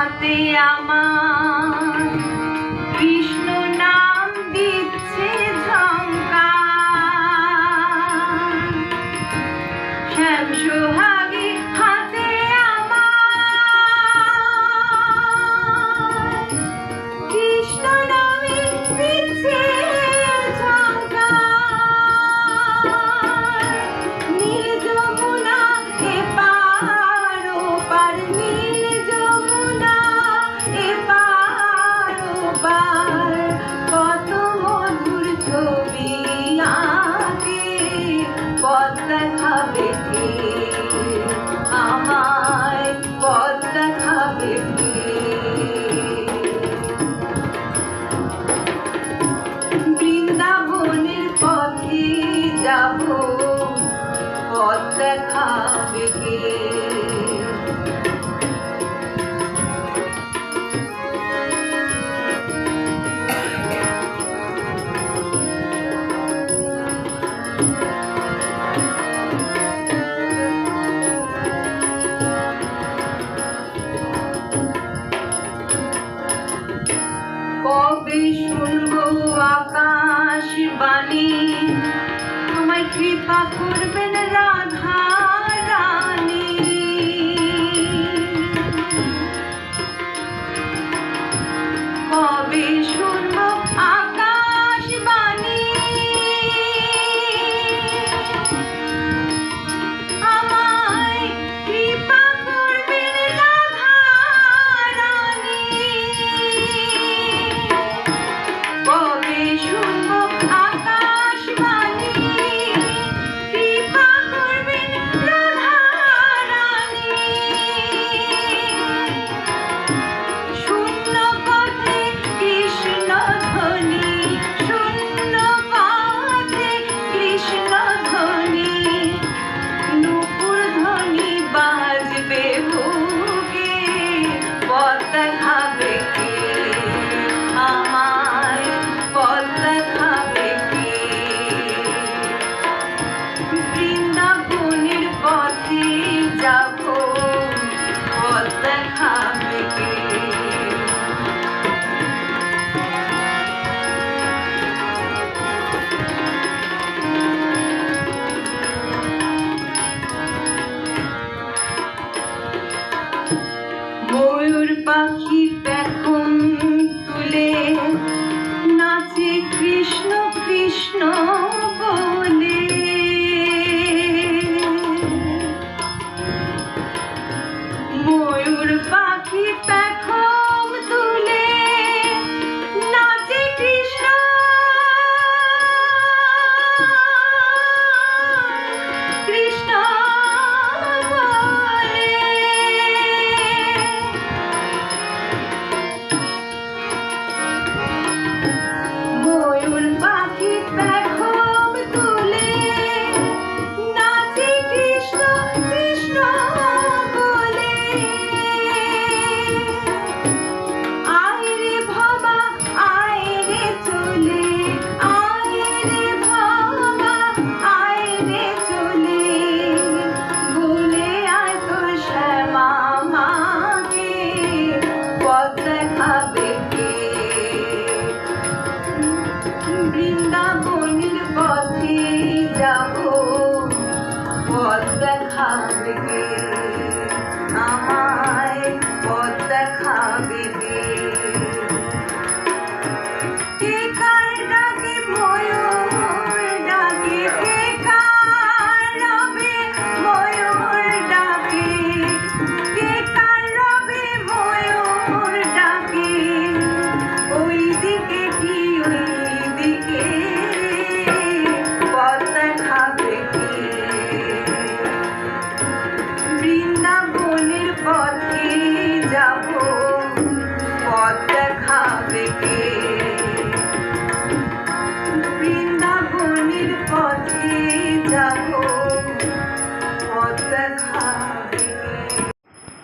হাতে আমার আকাশ বাণী। আমায় কৃপা করবেন রাধা। ময়ূর পাখি পেখম তুলে নাচে কৃষ্ণ কৃষ্ণ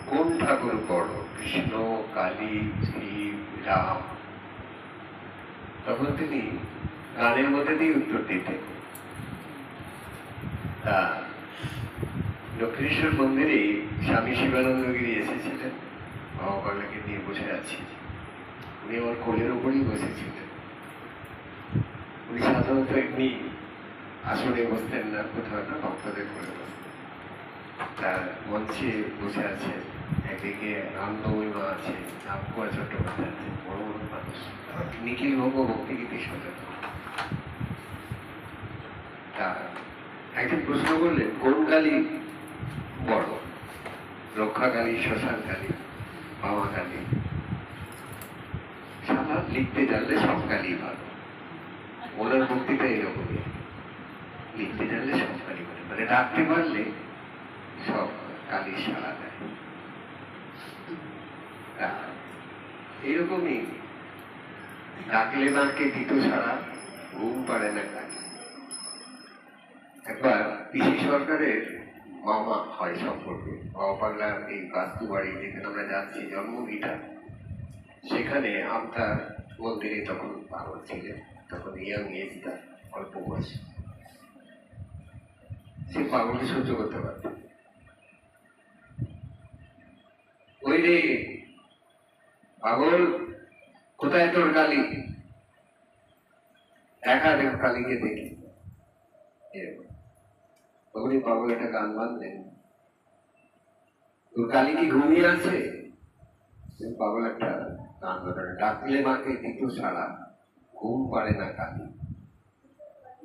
কোন ঠাকুর বড় কৃষ্ণ, কালী শিব রাম? তখন তিনি গানের মধ্যে দিয়ে উত্তর দিতেন। তা দক্ষিণেশ্বর মন্দিরে স্বামী শিবানন্দগিরি এসেছিলেন। মহাকালকে নিয়ে বসে আছি উনি আমার কোলের উপরেই বসেছিলেন। উনি সাধারণত এমনি আসনে বসতেন না, কোথাও না ভক্তদের করে তার মঞ্চে বসে আছে, একদিকে রামনবমী মা আছে রামকুয়া চট্টোপাধ্যায় আছে, বড় বড় মানুষ। নিখিল ভঙ্গ ভক্তিগীতি সচেতন তা একদিন প্রশ্ন করলেন, কোন কালী বড়? রক্ষাকালী শ্মশান কালী মামা কালী? লিখতে জানলে সব কালী ভালো। ওনার ভক্তিটা এরকমই। লিখতে জানলে সব কালী ভালো। মানে রাখতে পারলে সব কালি সারা দেয়। এরকমই। ডাকলে মাকে দিত সারা ঘুম পারে না কাজ। একবার পিসি সরকারের মামা হয় সম্পর্কে বাবা এই বাস্তু বাড়ি যেখানে আমরা যাচ্ছি, জন্মভিটা, সেখানে আমতার মন্দিরে তখন পাগল ছিলেন তখন ইয়াং এজ তার অল্প বয়স সে পাগলকে সহ্য করতে পারত ওই রে পাগল কোথায় তোর কালী দেখা দেখ কালীকে দেখি। তখনই পাগল একটা গান বাঁধলেন তোর কালী কি ঘুমিয়ে আছে পাগল একটা বাঁধালেন ডাকলে মাকে দিত সারা ঘুম পারে না কালী।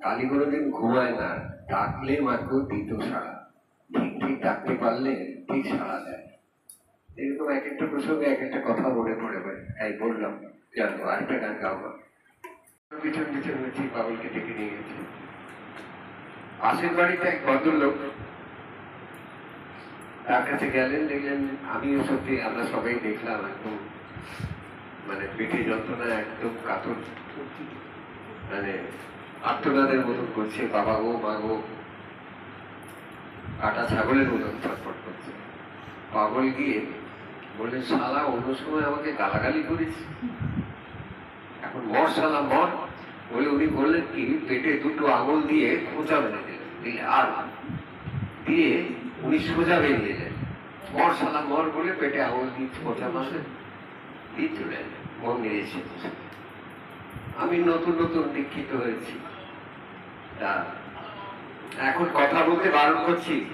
কালী কোনোদিন ঘুমায় না, ডাকলে মাকেও দিত সারা ঠিক ঠিক ডাকতে পারলে ঠিক সারা দেয় এরকম এক একটা প্রসঙ্গে এক একটা কথা মনে পড়ে বললাম জানো আরেকটা গান পিছন পিছন হয়েছি পাগলকে ডেকে নিয়ে গেছি। পাশের বাড়িতে এক ভদ্রলোক তার কাছে গেলেন, দেখলেন, আমিও সত্যি আমরা সবাই দেখলাম একদম মানে পেটে যন্ত্রণা একদম কাতর। মানে আত্মনাদের মতন করছে, বাবা গো, মা গো। কাটা ছাগলের মতন ছটফট করছে। পাগল গিয়ে বললেন শালা, অন্য সময় আমাকে গালাগালি করিস? এখন মর, শালা, মর। বলে উনি বললেন কি, পেটে দুটো আঙুল দিয়ে খোঁচা মেরে দিলেন। দিলে আর দিয়ে উনি সোজা বেরিয়ে যান মর, শালা, মর বলে পেটে আঙুল দিয়ে খোঁচা মারলেন এলেন মন্দিরে এসে আমি নতুন নতুন দীক্ষিত হয়েছি। তা এখন কথা বলতে বারণ করছি।